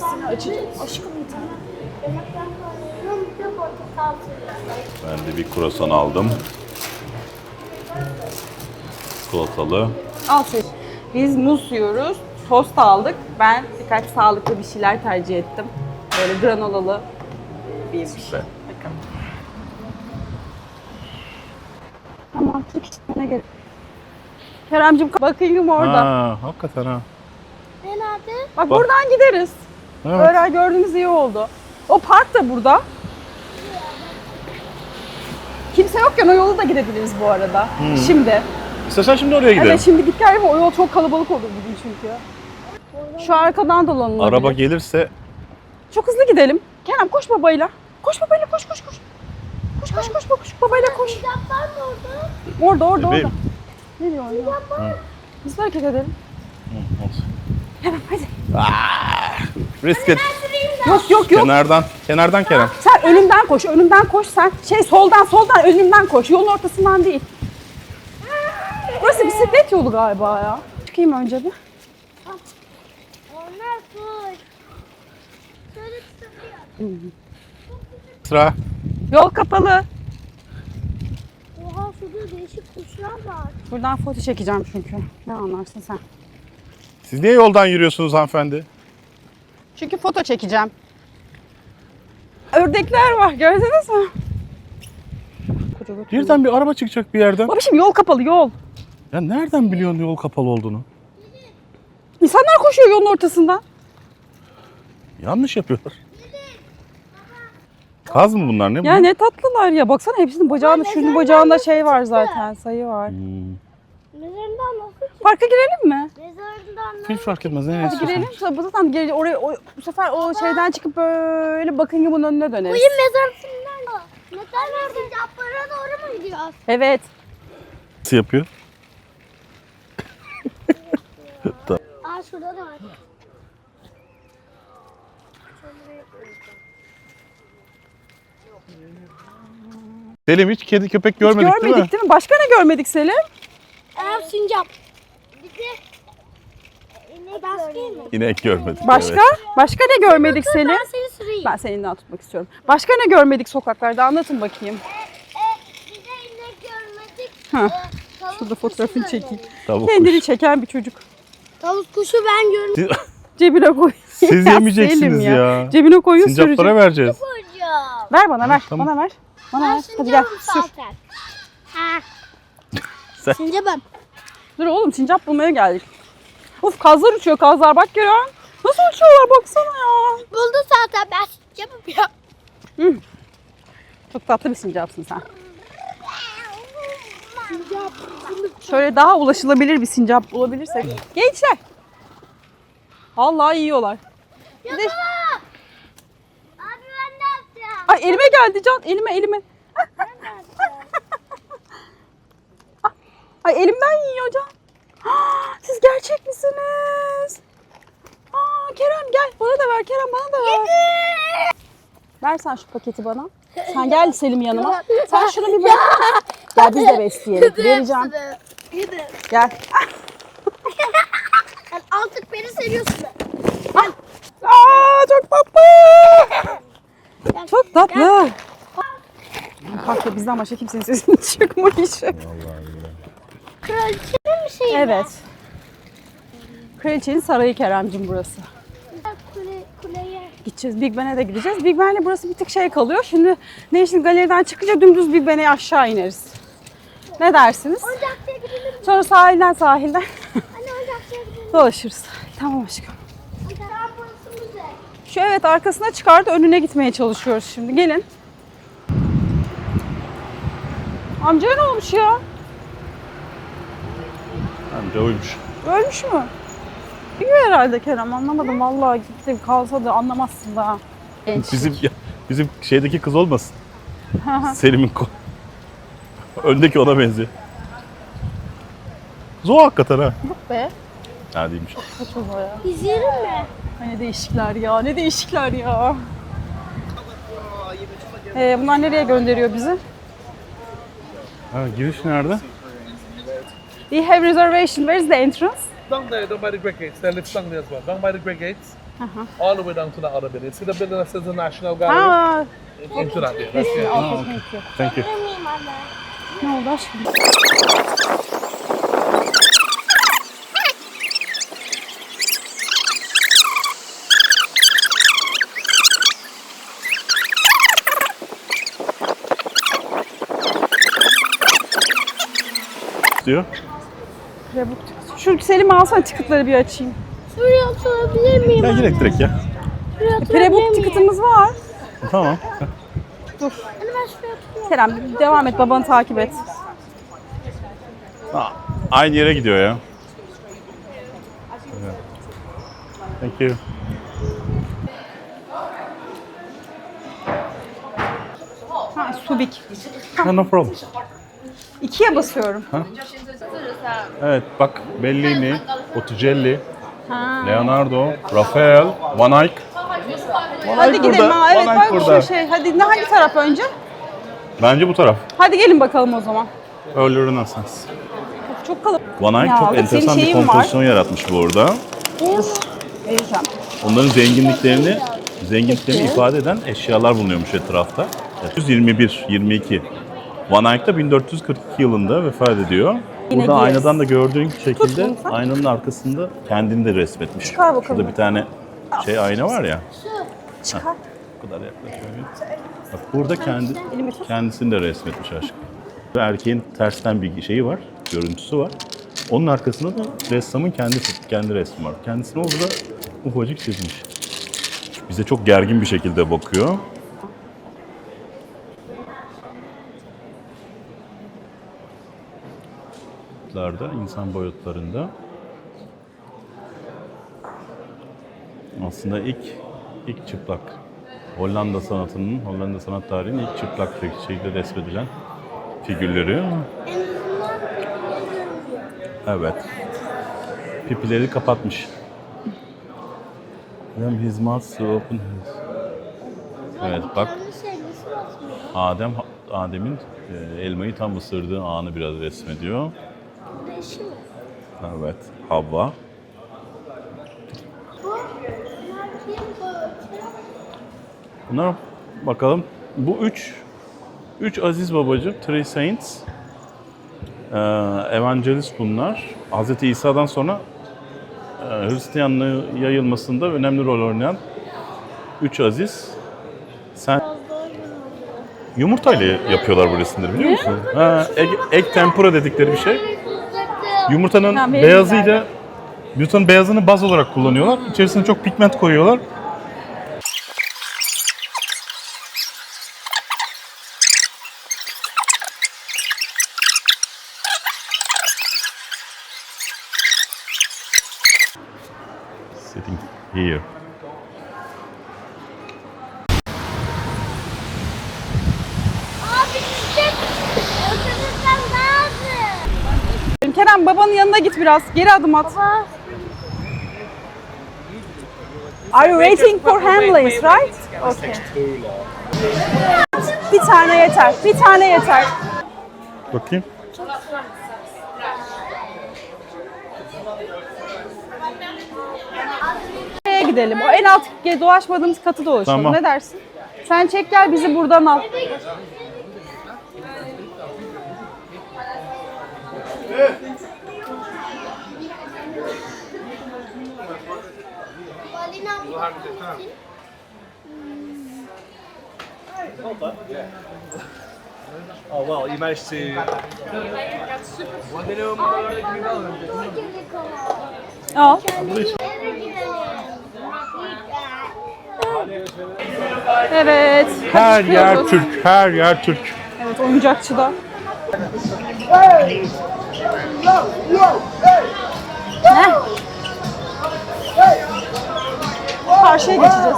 hepsini açacağım. Aşkım bir tane. Ben de bir kruvasan aldım. Çikolatalı. Al şey. Biz muz yiyoruz. Tost aldık. Ben birkaç sağlıklı bir şeyler tercih ettim. Böyle granolalı bir şey. Bakın. Tamam, tık işte ne gerek. Keremcim bakayım orada. Ha, hakikaten ha. Bak, buradan gideriz. Evet. Öğren gördüğümüz iyi oldu. O park da burada. Kimse yokken o yolu da gidebiliriz bu arada. Şimdi. İstersen şimdi oraya gidelim. Evet şimdi gel yapma. O yol çok kalabalık olur bugün çünkü. Şu arkadan dolanılabilir. Araba gelirse Çok hızlı gidelim. Kerem koş babayla. Koş babayla koş koş koş. Koş koş koş koş babayla koş. Orada orada Bebeğim. orada. Ne diyorsun ya? Hızlı hareket edelim. Hı, olsun. Kerem hadi. Risk et. Yok yok yok. Kenardan, kenardan Kerem. Sen önümden koş, önümden koş sen. Şey soldan, soldan, önümden koş. Yolun ortasından değil. Burası bisiklet yolu galiba ya. Çıkayım önce bir. Onlar full. Şöyle tutabiliyor. Sıra. Yol kapalı. Oha şurada değişik kuşlar var. Buradan foto çekeceğim çünkü. Ne anlarsın sen? Siz niye yoldan yürüyorsunuz hanımefendi? Çünkü foto çekeceğim. Ördekler var, gördünüz mü? Birden bir araba çıkacak bir yerden. Babişim yol kapalı, yol. Ya nereden biliyorsun yol kapalı olduğunu? İnsanlar koşuyor yolun ortasından. Yanlış yapıyorlar. Kaz mı bunlar ne Ya bunlar? ne tatlılar ya. Baksana hepsinin bacağında, şunun bacağında şey var zaten, sayı var. Hmm. Çık? Parka girelim mi? Mezarından Hiç fark etmez ne Hadi istiyorsan. girelim. Sonra zaten geri oraya o, bu sefer o şeyden çıkıp böyle bakın bunun önüne döneriz. Bugün mezarından Mezar nerede? Yaplara doğru mu gidiyoruz? Evet. Nasıl yapıyor? Aa şurada da var. Selim hiç kedi köpek görmedik, görmedik değil mi? değil mi? Başka ne görmedik Selim? Ev sincap. De inek görmedik. Başka? evet. Başka ne görmedik Selim? Ben seni süreyim. Ben senin elinden tutmak istiyorum. Başka ne görmedik sokaklarda? Anlatın bakayım. E, bir de inek görmedik. Ha. E, tavuk Şurada kuşu fotoğrafını görmedik. çekeyim. Tavuk Kendini kuş. çeken bir çocuk. Tavuk kuşu ben görmedim. Cebine koy. siz Ya yemeyeceksiniz Selim ya. Cebine koyun Sincaplara sürecek. vereceğiz. Hocam. Ver bana ver. Tamam. Bana ver. Bana Ben ver. Hadi gel sincapım sür. zaten. Ha. Sen- Sincapım. Dur oğlum sincap bulmaya geldik. Uf kazlar uçuyor kazlar bak görüyor musun? Nasıl uçuyorlar baksana ya. Buldum zaten ben sincapım ya. Çok tatlı bir sincapsın sen. Şöyle daha ulaşılabilir bir sincap bulabilirsek. Gençler. Vallahi yiyorlar. De- Abi ben ne yapacağım? Ay elime geldi Can. Elime elime. Ay elimden yiyor Can. Ah, Siz gerçek misiniz? Aa, Kerem gel. Bana da ver Kerem bana da ver. Ver sen şu paketi bana. Sen gel Selim yanıma. Sen şunu bir bırak. Gel biz de besleyelim. Vereceğim. Gidin. Gel. Sen artık beni seviyorsun. Aa, çok tatlı. Çok tatlı. Parkta bizden başka kimsenin sesini çıkmış. Kraliçenin bir şeyi Evet. Kraliçenin sarayı Keremcim burası. Kule, kuleye. Gideceğiz Big Ben'e de gideceğiz. Big Ben'le burası bir tık şey kalıyor. Şimdi National Gallery'den çıkınca dümdüz Big Ben'e aşağı ineriz. Ne dersiniz? Gidelim. Sonra sahilden sahilden Anne ocakçıya gidelim. dolaşırız. Tamam aşkım. Tamam burası müze. Şu evet arkasına çıkardı önüne gitmeye çalışıyoruz şimdi. Gelin. Amcaya ne olmuş ya? Amca uymuş. Ölmüş mü? Biliyor herhalde Kerem anlamadım. Vallahi gitti kalsa da anlamazsın daha. Genç. Bizim bizim şeydeki kız olmasın. Selim'in ko- Öndeki ona benziyor. Kız o hakikaten ha. be. Ha değilmiş. Kaç o ya? İzleyelim mi? Ay ne değişikler ya, ne değişikler ya. Ee, bunlar nereye gönderiyor bizi? Ha, giriş nerede? We have reservation. Where is the entrance? Down there, down by the great gates. There lives down there as well. Down by the great gates. Uh-huh. all the way down to the other building. See the building that says the National Gallery? Ha, Into that there. That's resim. it. Al, oh, thank you. Thank you. Bilmiyorum anne. Ne oldu aşkım? Diyor. Rebuk. Şu Selim alsana tıkıtları bir açayım. Şuraya oturabilir miyim Gel anne? direkt direkt ya. Şuraya oturabilir Prebuk miyim? tıkıtımız var. Tamam. Dur. Anne ben şuraya oturuyorum. Kerem devam et babanı takip et. Ha, aynı yere gidiyor ya. Evet. Thank you. Ha Subik. Ha, no problem. İkiye basıyorum. Evet bak Bellini, Botticelli, Ha. Leonardo, Rafael, Van Eyck. Van Hadi Eyck gidelim burada, ha. Evet Van Eyck bak burada. şu şey. Hadi ne hangi taraf önce? Bence bu taraf. Hadi gelin bakalım o zaman. Early Renaissance. Çok kalabalık. Van Eyck Ya, çok bak senin enteresan bir şeyin var. kompozisyon yaratmış burada. Vereceğim. Onların zenginliklerini zenginliklerini ifade eden eşyalar bulunuyormuş etrafta. 121, 22. Van Eyck de 1442 yılında vefat ediyor. Yine Burada giyeriz. aynadan da gördüğün şekilde bunu sen. aynanın arkasında kendini de resmetmiş. Çıkar bakalım. Şurada bir tane şey ayna var ya. Çıkar. Bu kadar yaklaşıyorum. Bak burada kendi Elimi tut. kendisini de resmetmiş aşk. Ve Erkeğin tersten bir şeyi var, görüntüsü var. Onun arkasında da ressamın kendi kendi resmi var. Kendisini orada ufacık çizmiş. Bize çok gergin bir şekilde bakıyor. Boyutlarda, insan boyutlarında aslında ilk ilk çıplak Hollanda sanatının, Hollanda sanat tarihinin ilk çıplak şekilde resmedilen figürleri. Evet. Pipileri kapatmış. Adam his mouth open his. Evet bak. Adem Adem'in e, elmayı tam ısırdığı anı biraz resmediyor. Evet. Havva. Bunlar bakalım. Bu üç, üç aziz babacığım, Three Saints, ee, Evangelist bunlar. Hz. İsa'dan sonra e, Hristiyanlığı yayılmasında önemli rol oynayan üç aziz. Sen yumurtayla yapıyorlar bu resimleri biliyor musun? Ha, ek, ek tempura dedikleri bir şey. Yumurtanın Ha, beyazıyla yumurtanın beyazını baz olarak kullanıyorlar. İçerisine çok pigment koyuyorlar. Sitting here. Abi işte otobüsten daha hızlı. Kerem babanın yanına git biraz. Geri adım at. Baba. Are you waiting for Hamleys, right? Okay. Bir tane yeter. Bir tane yeter. Bakayım. Nereye gidelim? O en alt ge- dolaşmadığımız katı dolaşalım. Tamam. Ne dersin? Sen çek gel bizi buradan al. Oh well, you managed to. Gidelim. Evet. Her yer. Türk, her yer Türk. Evet oyuncakçıda. Ne? Karşıya geçeceğiz.